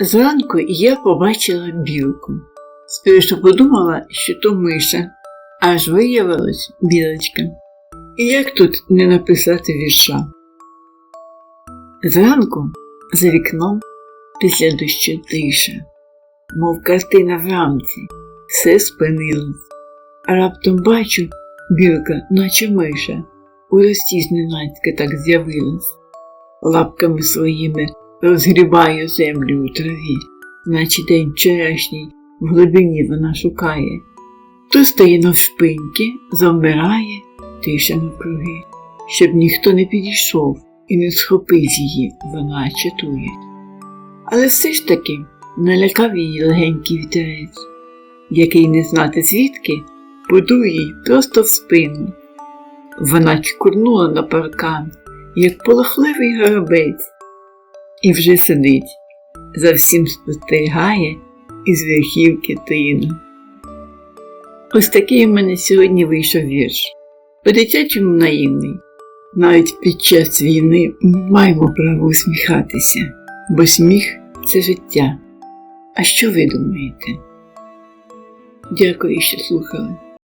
Зранку я побачила білку. Спершу подумала, що то миша, аж виявилось білочка. І як тут не написати вірша? Зранку за вікном після дощу тиша, мов картина в рамці, все спинилось. А раптом бачу, білка, наче миша, у рості зненацька так з'явилась. Лапками своїми розгрібає землю у траві, наче день вчорашній в глибині вона шукає. То стає навшпиньки, завмирає, тиша навкруги, щоб ніхто не підійшов і не схопив її, вона чатує. Але все ж таки налякав її легенький вітерець, який не знати звідки подує їй просто в спину. Вона чкурнула на паркан, як полохливий горобець, і вже сидить, за всім спостерігає із верхівки тину. Ось такий у мене сьогодні вийшов вірш. По-дитячому наївний. Навіть під час війни ми маємо право усміхатися, бо сміх це життя. А що ви думаєте? Дякую, що слухали.